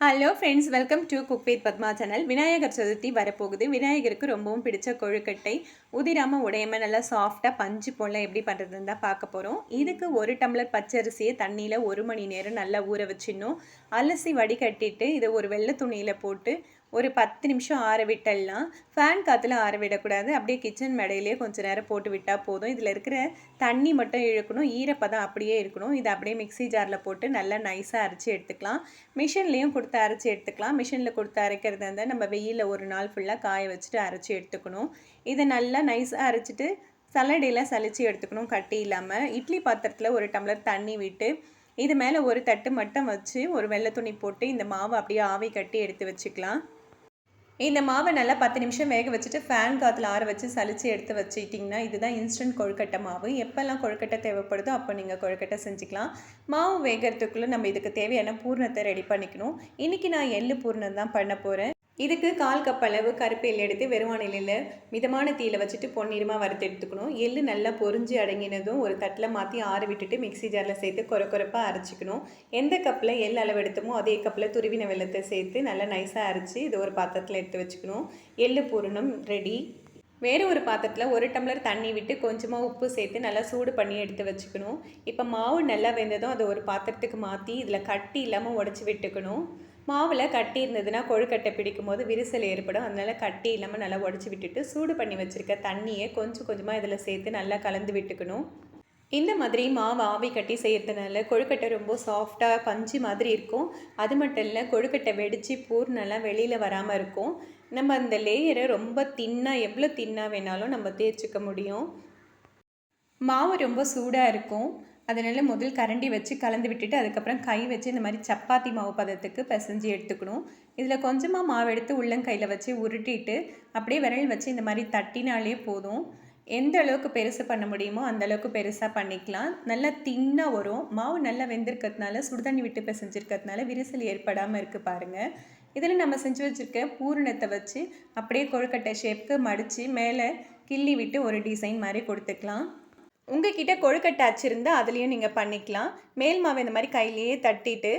Hello friends welcome to cook with Padma channel Vinayagar Chaturthi வரப்போகுது. விநாயகருக்கு ரொம்பவும் பிடிச்ச கொழுக்கட்டை உதிராமல் உடையாமல் நல்லா சாஃப்டாக பஞ்சு போல் எப்படி பண்ணுறதுன்னு தான் பார்க்க போகிறோம் இதுக்கு ஒரு டம்ளர் பச்சரிசியை தண்ணியில் ஒரு மணி நேரம் நல்லா ஊற வச்சிடணும். அலசி வடிகட்டிட்டு இதை ஒரு வெள்ளை துணியில் போட்டு ஒரு பத்து நிமிஷம் ஆற விட்டலாம் ஃபேன் காற்றுல ஆற விடக்கூடாது. அப்படியே கிச்சன் மேடையிலே கொஞ்சம் நேரம் போட்டு விட்டால் போதும். இதில் இருக்கிற தண்ணி மட்டும் இழுக்கணும். ஈரப்பதம் அப்படியே இருக்கணும். இதை அப்படியே மிக்சி ஜாரில் போட்டு நல்லா நைஸாக அரைச்சி எடுத்துக்கலாம். மிஷின்லேயும் கொடுத்து அரைச்சி எடுத்துக்கலாம். மிஷினில் கொடுத்து அரைக்கிறது இருந்தால் நம்ம வெயிலில் ஒரு நாள் ஃபுல்லாக காய வச்சுட்டு அரைச்சி எடுத்துக்கணும். இதை நல்லா நைஸாக அரைச்சிட்டு சலடையில் சளிச்சு எடுத்துக்கணும். கட்டி இல்லாமல் இட்லி பாத்திரத்தில் ஒரு டம்ளர் தண்ணி விட்டு இது மேலே ஒரு தட்டு மட்டும் வச்சு ஒரு வெள்ளை துணி போட்டு இந்த மாவை அப்படியே ஆவி கட்டி எடுத்து வச்சுக்கலாம். இந்த மாவை நல்லா பத்து நிமிஷம் வேக வச்சுட்டு ஃபேன் காற்றுல ஆற வச்சு சளிச்சு எடுத்து வச்சுட்டிங்கன்னா இதுதான் இன்ஸ்டன்ட் கொழுக்கட்டை மாவு. எப்போல்லாம் கொழுக்கட்டை தேவைப்படுதோ அப்போ நீங்கள் கொழுக்கட்டை செஞ்சுக்கலாம். மாவு வேகிறதுக்குள்ளே நம்ம இதுக்கு தேவையான பூர்ணத்தை ரெடி பண்ணிக்கணும். இன்றைக்கி நான் எள்ளு பூர்ணம் தான் பண்ண போகிறேன் இதுக்கு கால் கப் அளவு கருப்பு எள் எடுத்து வெறுவானிலையில் மிதமான தீயில் வச்சுட்டு பொன்னிறமாக வறுத்து எடுத்துக்கணும். எள்ளு நல்லா பொறிஞ்சு அடங்கினதும் ஒரு தட்டில் மாற்றி ஆற விட்டுட்டு மிக்சி ஜாரில் சேர்த்து கொர குறப்பாக அரைச்சிக்கணும். எந்த கப்பில் எள் அளவு எடுத்தோமோ அதே கப்பில் துருவின வெள்ளத்தை சேர்த்து நல்லா நைஸாக அரைச்சி இது ஒரு பாத்திரத்தில் எடுத்து வச்சுக்கணும். எள்ளு பூரணம் ரெடி வேறு ஒரு பாத்திரத்தில் ஒரு டம்ளர் தண்ணி விட்டு கொஞ்சமாக உப்பு சேர்த்து நல்லா சூடு பண்ணி எடுத்து வச்சுக்கணும். இப்போ மாவு நல்லா வெந்ததும் அதை ஒரு பாத்திரத்துக்கு மாற்றி இதில் கட்டி இல்லாமல் உடச்சி விட்டுக்கணும். மாவில் கட்டி இருந்ததுன்னா கொழுக்கட்டை பிடிக்கும் போது விரிசல் ஏற்படும். அதனால் கட்டி இல்லாமல் நல்லா உடச்சி விட்டுட்டு சூடு பண்ணி வச்சுருக்க தண்ணியை கொஞ்சம் கொஞ்சமாக இதில் சேர்த்து நல்லா கலந்து விட்டுக்கணும். இந்த மாதிரி மாவு ஆவி கட்டி செய்கிறதுனால கொழுக்கட்டை ரொம்ப சாஃப்டாக பஞ்சு மாதிரி இருக்கும். அது மட்டும் இல்லை கொழுக்கட்டை வெடித்து பூர்ணெல்லாம் வெளியில் வராமல் இருக்கும். நம்ம அந்த லேயரை ரொம்ப தின்னாக எவ்வளோ தின்னாக வேணாலும் நம்ம தேய்ச்சிக்க முடியும். மாவு ரொம்ப சூடாக இருக்கும். அதனால் முதல் கரண்டி வச்சு கலந்து விட்டுட்டு அதுக்கப்புறம் கை வச்சு இந்த மாதிரி சப்பாத்தி மாவு பதத்துக்கு பிசைஞ்சு எடுத்துக்கணும். இதில் கொஞ்சமாக மாவு எடுத்து உள்ளங்கையில் வச்சு உருட்டிட்டு அப்படியே விரல் வச்சு இந்த மாதிரி தட்டினாலே போதும். எந்த அளவுக்கு பெருசு பண்ண முடியுமோ அந்த அளவுக்கு பெருசாக பண்ணிக்கலாம். நல்லா தின்னாக வரும். மாவு நல்லா வெந்திருக்கிறதுனால சுடுதண்ணி விட்டு பிசைஞ்சிருக்கிறதுனால விரிசல் ஏற்படாமல் இருக்குது பாருங்கள் இதில் நம்ம செஞ்சு வச்சுருக்க பூரணத்தை வச்சு அப்படியே கொழுக்கட்டை ஷேப்புக்கு மடித்து மேலே கிள்ளி விட்டு ஒரு டிசைன் மாதிரி கொடுத்துக்கலாம். உங்ககிட்ட கொழுக்கட்டை அச்சு இருந்தால் அதுலேயும் நீங்கள் பண்ணிக்கலாம். மேல் மாவு இந்த மாதிரி கையிலேயே தட்டிட்டு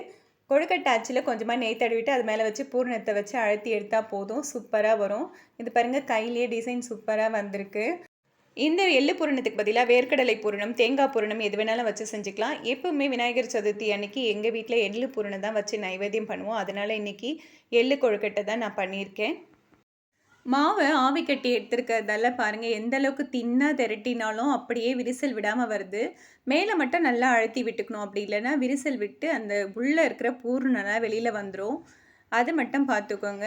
கொழுக்கட்டை அச்சில் கொஞ்சமாக நெய் தடவிட்டு அது மேலே வச்சு பூரணத்தை வச்சு அழுத்தி எடுத்தால் போதும். சூப்பராக வரும். இது பாருங்கள் கையிலேயே டிசைன் சூப்பராக வந்திருக்கு. இந்த எள்ளு பூரணத்துக்கு பதிலாக வேர்க்கடலை பூரணம் தேங்காய் பூரணம் எது வேணாலும் வச்சு செஞ்சுக்கலாம். எப்பவுமே விநாயகர் சதுர்த்தி அன்னைக்கு எங்கள் வீட்டில் எள்ளு பூரணம் தான் வச்சு நைவேத்தியம் பண்ணுவோம். அதனால் இன்றைக்கி எள்ளு கொழுக்கட்டை தான் நான் பண்ணியிருக்கேன். மாவை ஆவி கட்டி எடுத்துருக்கிறதால பாருங்கள் எந்த அளவுக்கு தின்னாக திரட்டினாலும் அப்படியே விரிசல் விடாமல் வருது. மேலே மட்டும் நல்லா அழுத்தி விட்டுக்கணும். அப்படி இல்லைன்னா விரிசல் விட்டு அந்த உள்ளே இருக்கிற பூர்ணெல்லாம் வெளியில் வந்துடும் அது மட்டும் பார்த்துக்கோங்க.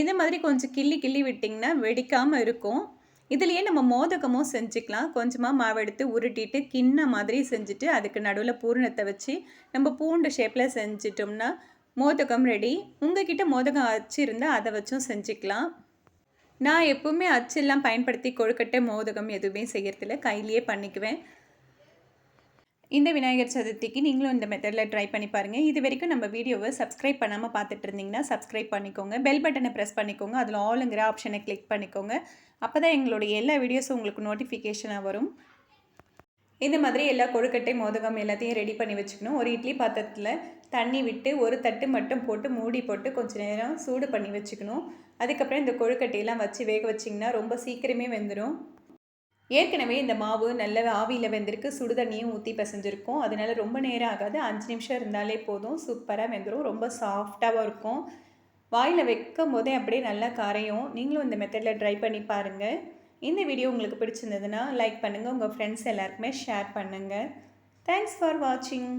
இந்த மாதிரி கொஞ்சம் கிள்ளி கிள்ளி விட்டிங்கன்னா வெடிக்காமல் இருக்கும். இதுலேயே நம்ம மோதகமும் செஞ்சுக்கலாம். கொஞ்சமாக மாவு எடுத்து உருட்டிட்டு கிண்ண மாதிரி செஞ்சுட்டு அதுக்கு நடுவில் பூரணத்தை வச்சு நம்ம பூண்டு ஷேப்பில் செஞ்சிட்டோம்னா மோதகம் ரெடி உங்ககிட்ட மோதகம் வச்சுருந்தால் அதை வச்சும் செஞ்சுக்கலாம். நான் எப்போவுமே அச்செல்லாம் பயன்படுத்தி கொழுக்கட்டை மோதகம் எதுவுமே செய்கிறதில்ல கையிலேயே பண்ணிக்குவேன். இந்த விநாயகர் சதுர்த்திக்கு நீங்களும் இந்த மெத்தடில் ட்ரை பண்ணி பாருங்கள் இது வரைக்கும் நம்ம வீடியோவை சப்ஸ்கிரைப் பண்ணாமல் பார்த்துட்டு இருந்தீங்கன்னா சப்ஸ்கிரைப் பண்ணிக்கோங்க. பெல் பட்டனை ப்ரெஸ் பண்ணிக்கோங்க. அதில் ஆளுங்கிற ஆப்ஷனை கிளிக் பண்ணிக்கோங்க. அப்போ தான் எங்களுடைய எல்லா வீடியோஸும் உங்களுக்கு நோட்டிஃபிகேஷனாக வரும். இந்த மாதிரி எல்லா கொழுக்கட்டை மோதகம் எல்லாத்தையும் ரெடி பண்ணி வச்சுக்கணும். ஒரு இட்லி பாத்திரத்தில் தண்ணி விட்டு ஒரு தட்டு மட்டும் போட்டு மூடி போட்டு கொஞ்சம் நேரம் சூடு பண்ணி வச்சுக்கணும். அதுக்கப்புறம் இந்த கொழுக்கட்டையெல்லாம் வச்சு வேக வச்சிங்கன்னா ரொம்ப சீக்கிரமே வெந்துடும் ஏற்கனவே இந்த மாவு நல்ல ஆவியில் வெந்திருக்கு சுடு தண்ணியும் ஊற்றி பிசைஞ்சிருக்கும். அதனால் ரொம்ப நேரம் ஆகாது. அஞ்சு நிமிஷம் இருந்தாலே போதும். சூப்பராக வெந்துடும் ரொம்ப சாஃப்டாகவும் இருக்கும். வாயில் வைக்கும் போதே அப்படியே நல்லா கரையும். நீங்களும் இந்த மெத்தடில் ட்ரை பண்ணி பாருங்கள் இந்த வீடியோ உங்களுக்கு பிடிச்சிருந்ததுன்னா லைக் பண்ணுங்கள் உங்கள் ஃப்ரெண்ட்ஸ் எல்லாருக்குமே ஷேர் பண்ணுங்கள் தேங்க்ஸ் ஃபார் வாட்சிங்